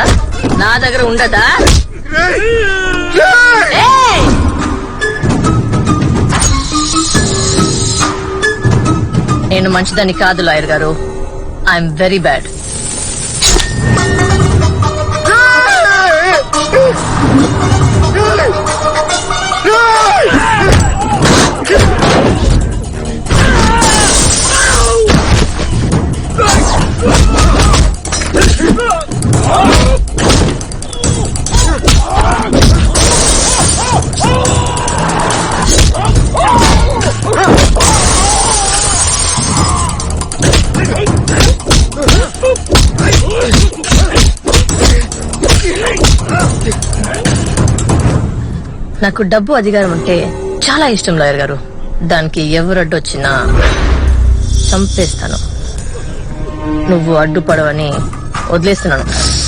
ఉంటుందా? నా దగ్గర ఉండదా! నేను మంచిదని కాదు లాయర్ గారు. ఐఎమ్ వెరీ బ్యాడ్ నాకు డబ్బు అధికారం అంటే చాలా ఇష్టం లాయర్ గారు. దానికి ఎవరు అడ్డొచ్చినా చంపేస్తాను. నువ్వు అడ్డుపడవని వదిలేస్తున్నాను.